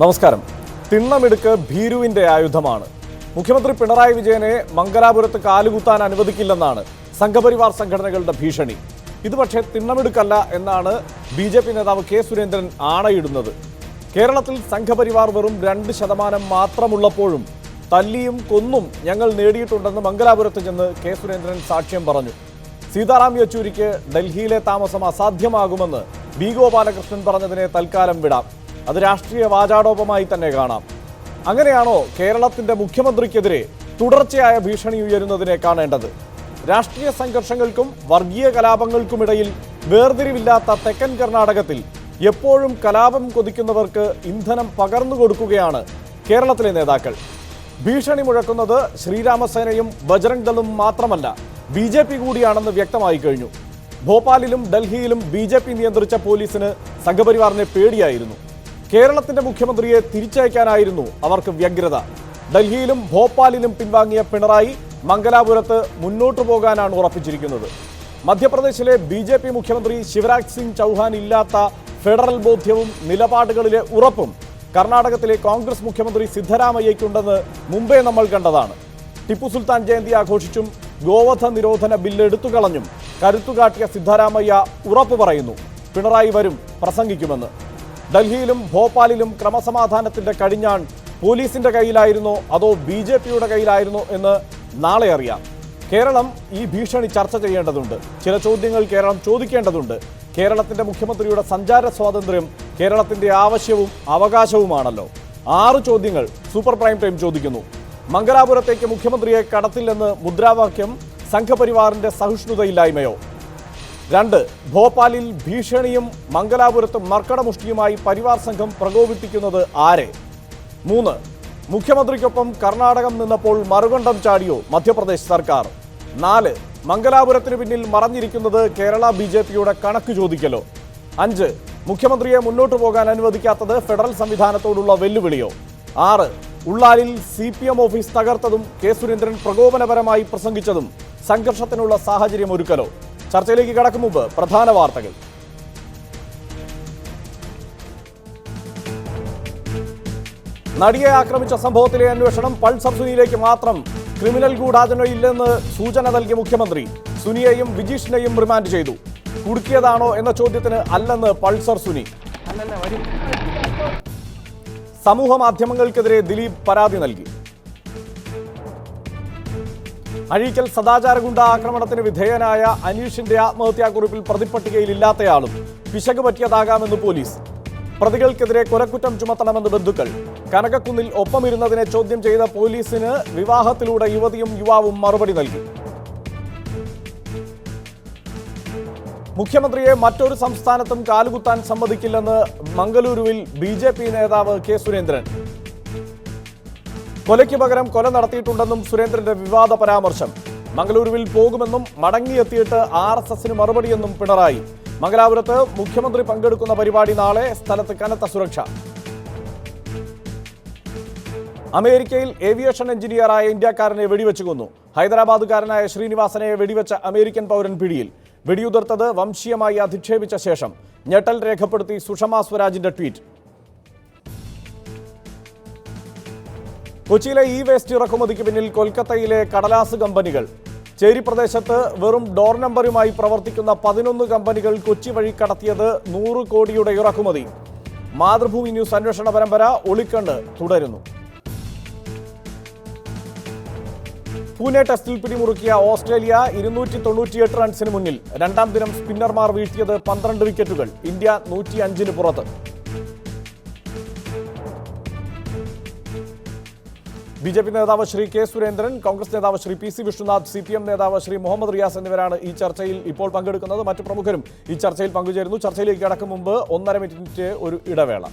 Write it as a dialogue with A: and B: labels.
A: നമസ്കാരം. തിണ്ണമിടുക്ക് ഭീരുവിന്റെ ആയുധമാണ്. മുഖ്യമന്ത്രി പിണറായി വിജയനെ മംഗലാപുരത്ത് കാലുകുത്താൻ അനുവദിക്കില്ലെന്നാണ് സംഘപരിവാർ സംഘടനകളുടെ ഭീഷണി. ഇത് പക്ഷേ തിണ്ണമിടുക്കല്ല എന്നാണ് ബി ജെ പി നേതാവ് കെ സുരേന്ദ്രൻ ആണയിടുന്നത്. കേരളത്തിൽ സംഘപരിവാർ വെറും രണ്ട് ശതമാനം മാത്രമുള്ളപ്പോഴും തല്ലിയും കൊന്നും ഞങ്ങൾ നേടിയിട്ടുണ്ടെന്ന് മംഗലാപുരത്ത് ചെന്ന് കെ സുരേന്ദ്രൻ സാക്ഷ്യം പറഞ്ഞു. സീതാറാം യെച്ചൂരിക്ക് ഡൽഹിയിലെ താമസം അസാധ്യമാകുമെന്ന് ബി ഗോപാലകൃഷ്ണൻ പറഞ്ഞതിനെ തൽക്കാലം വിടാം. അത് രാഷ്ട്രീയ വാചാടോപമായി തന്നെ കാണാം. അങ്ങനെയാണോ കേരളത്തിന്റെ മുഖ്യമന്ത്രിക്കെതിരെ തുടർച്ചയായ ഭീഷണി ഉയരുന്നതിനെ കാണേണ്ടത്? രാഷ്ട്രീയ സംഘർഷങ്ങൾക്കും വർഗീയ കലാപങ്ങൾക്കുമിടയിൽ വേർതിരിവില്ലാത്ത തെക്കൻ കർണാടകത്തിൽ എപ്പോഴും കലാപം കൊതിക്കുന്നവർക്ക് ഇന്ധനം പകർന്നു കൊടുക്കുകയാണ് കേരളത്തിലെ നേതാക്കൾ. ഭീഷണി മുഴക്കുന്നത് ശ്രീരാമസേനയും ബജറംഗ് ദളും മാത്രമല്ല ബി ജെ പി കൂടിയാണെന്ന് വ്യക്തമായി കഴിഞ്ഞു. ഭോപ്പാലിലും ഡൽഹിയിലും ബി ജെ പി നിയന്ത്രിച്ച പോലീസിന് സംഘപരിവാറിനെ പേടിയായിരുന്നു. കേരളത്തിന്റെ മുഖ്യമന്ത്രിയെ തിരിച്ചയക്കാനായിരുന്നു അവർക്ക് വ്യഗ്രത. ഡൽഹിയിലും ഭോപ്പാലിലും പിൻവാങ്ങിയ പിണറായി മംഗലാപുരത്ത് മുന്നോട്ടു പോകാനാണ് ഉറപ്പിച്ചിരിക്കുന്നത്. മധ്യപ്രദേശിലെ ബി ജെ പി മുഖ്യമന്ത്രി ശിവരാജ് സിംഗ് ചൗഹാൻ ഇല്ലാത്ത ഫെഡറൽ ബോധ്യവും നിലപാടുകളിലെ ഉറപ്പും കർണാടകത്തിലെ കോൺഗ്രസ് മുഖ്യമന്ത്രി സിദ്ധരാമയ്യയ്ക്കുണ്ടെന്ന് മുംബൈ നമ്മൾ കണ്ടതാണ്. ടിപ്പു സുൽത്താൻ ജയന്തി ആഘോഷിച്ചും ഗോവധ നിരോധന ബില്ല് എടുത്തുകളഞ്ഞും കരുത്തുകാട്ടിയ സിദ്ധരാമയ്യ ഉറപ്പു പറയുന്നു. പിണറായി വരും പ്രസംഗിക്കുമെന്ന്. ഡൽഹിയിലും ഭോപ്പാലിലും ക്രമസമാധാനത്തിന്റെ കടിഞ്ഞാൺ പോലീസിന്റെ കയ്യിലായിരുന്നോ അതോ ബി ജെ പിയുടെ കയ്യിലായിരുന്നോ എന്ന് നാളെ അറിയാം. കേരളം ഈ ഭീഷണി ചർച്ച ചെയ്യേണ്ടതുണ്ട്. ചില ചോദ്യങ്ങൾ കേരളം ചോദിക്കേണ്ടതുണ്ട്. കേരളത്തിന്റെ മുഖ്യമന്ത്രിയുടെ സഞ്ചാര സ്വാതന്ത്ര്യം കേരളത്തിന്റെ ആവശ്യവും അവകാശവുമാണല്ലോ. ആറ് ചോദ്യങ്ങൾ സൂപ്പർ പ്രൈം ടൈം ചോദിക്കുന്നു. മംഗലാപുരത്തേക്ക് മുഖ്യമന്ത്രിയെ കടത്തില്ലെന്ന് മുദ്രാവാക്യം സംഘപരിവാറിന്റെ സഹിഷ്ണുതയില്ലായ്മയോ? രണ്ട് ഭോപ്പാലിൽ ഭീഷണിയും മംഗലാപുരത്ത് മർക്കടമുഷ്ടിയുമായി പരിവാർ സംഘം പ്രകോപിപ്പിക്കുന്നത് ആരെ? മൂന്ന് മുഖ്യമന്ത്രിക്കൊപ്പം കർണാടകം നിന്നപ്പോൾ മറുകണ്ഠം ചാടിയോ മധ്യപ്രദേശ് സർക്കാർ? നാല് മംഗലാപുരത്തിന് പിന്നിൽ മറഞ്ഞിരിക്കുന്നത് കേരള ബി ജെ പിയുടെ കണക്ക് ചോദിക്കലോ? അഞ്ച് മുഖ്യമന്ത്രിയെ മുന്നോട്ട് പോകാൻ അനുവദിക്കാത്തത് ഫെഡറൽ സംവിധാനത്തോടുള്ള വെല്ലുവിളിയോ? ആറ് ഉള്ളാലിൽ സി പി എം ഓഫീസ് തകർത്തതും കെ സുരേന്ദ്രൻ പ്രകോപനപരമായി പ്രസംഗിച്ചതും സംഘർഷത്തിനുള്ള സാഹചര്യം ഒരുക്കലോ ചർച്ചയിലേക്ക് കടക്കും മുമ്പ് പ്രധാന വാർത്തകൾ. നടിയെ ആക്രമിച്ച സംഭവത്തിലെ അന്വേഷണം പൾസർ സുനിയിലേക്ക് മാത്രം ക്രിമിനൽ ഗൂഢാലോചന ഇല്ലെന്ന് സൂചന നൽകിയ മുഖ്യമന്ത്രി. സുനിയെയും വിജീഷിനെയും റിമാൻഡ് ചെയ്തു. കുടുക്കിയതാണോ എന്ന ചോദ്യത്തിന് അല്ലെന്ന് പൾസർ സുനി. സമൂഹ മാധ്യമങ്ങൾക്കെതിരെ ദിലീപ് പരാതി നൽകി. അഴീക്കൽ സദാചാരഗുണ്ട ആക്രമണത്തിന് വിധേയനായ അനീഷിന്റെ ആത്മഹത്യാക്കുറിപ്പിൽ പ്രതിപ്പട്ടികയിൽ ഇല്ലാത്തയാളും പിശക് പറ്റിയതാകാമെന്ന് പോലീസ്. പ്രതികൾക്കെതിരെ കൊലക്കുറ്റം ചുമത്തണമെന്ന് ബന്ധുക്കൾ. കനകക്കുന്നിൽ ഒപ്പമിരുന്നതിനെ ചോദ്യം ചെയ്ത പോലീസിന് വിവാഹത്തിലൂടെ യുവതിയും യുവാവും മറുപടി നൽകി. മുഖ്യമന്ത്രിയെ മറ്റൊരു സംസ്ഥാനത്തും കാലുകുത്താൻ സമ്മതിക്കില്ലെന്ന് മംഗലൂരുവിൽ ബി നേതാവ് കെ സുരേന്ദ്രൻ. കൊലയ്ക്ക് പകരം കൊല നടത്തിയിട്ടുണ്ടെന്നും സുരേന്ദ്രന്റെ വിവാദ പരാമർശം. മംഗളൂരുവിൽ പോകുമെന്നും മടങ്ങിയെത്തിയിട്ട് ആർ എസ് എസിന് മറുപടിയെന്നും പിണറായി. മംഗലാപുരത്ത് മുഖ്യമന്ത്രി പങ്കെടുക്കുന്ന പരിപാടി നാളെ സ്ഥലത്ത് കനത്ത സുരക്ഷ. അമേരിക്കയിൽ ഏവിയേഷൻ എഞ്ചിനീയറായ ഇന്ത്യക്കാരനെ വെടിവെച്ചു കൊന്നു. ഹൈദരാബാദുകാരനായ ശ്രീനിവാസനെ വെടിവെച്ച അമേരിക്കൻ പൗരൻ പിടിയിൽ. വെടിയുതിർത്തത് വംശീയമായി അധിക്ഷേപിച്ച ശേഷം. ഞെട്ടൽ രേഖപ്പെടുത്തി സുഷമ സ്വരാജിന്റെ ട്വീറ്റ്. കൊച്ചിയിലെ ഇ വേസ്റ്റ് ഇറക്കുമതിക്ക് പിന്നിൽ കൊൽക്കത്തയിലെ കടലാസ് കമ്പനികൾ. ചേരി പ്രദേശത്ത് വെറും ഡോർ നമ്പറുമായി പ്രവർത്തിക്കുന്ന പതിനൊന്ന് കമ്പനികൾ കൊച്ചി വഴി കടത്തിയത് നൂറ് കോടിയുടെ ഇറക്കുമതി. മാതൃഭൂമി ന്യൂസ് അന്വേഷണ പരമ്പര ഒളിക്കണ്ട് തുടരുന്നു. പൂനെ ടെസ്റ്റിൽ പിടിമുറുക്കിയ ഓസ്ട്രേലിയ ഇരുന്നൂറ്റി തൊണ്ണൂറ്റിയെട്ട് റൺസിന് മുന്നിൽ. രണ്ടാം ദിനം സ്പിന്നർമാർ വീഴ്ത്തിയത് പന്ത്രണ്ട് വിക്കറ്റുകൾ. ഇന്ത്യ നൂറ്റി അഞ്ചിന് പുറത്ത്. ബി ജെ പി നേതാവ് ശ്രീ കെ സുരേന്ദ്രൻ കോൺഗ്രസ് നേതാവ് Shri P C Vishnunath C P M നേതാവ് ശ്രീ മുഹമ്മദ് റിയാസ് എന്നിവരാണ് ഈ ചർച്ചയിൽ ഇപ്പോൾ പങ്കെടുക്കുന്നത്. മറ്റു പ്രമുഖരും ഈ ചർച്ചയിൽ പങ്കുചേരുന്നു. ചർച്ചയിലേക്ക് കടക്കും മുമ്പ് ഒന്നര മിനിറ്റ് ഒരു ഇടവേള.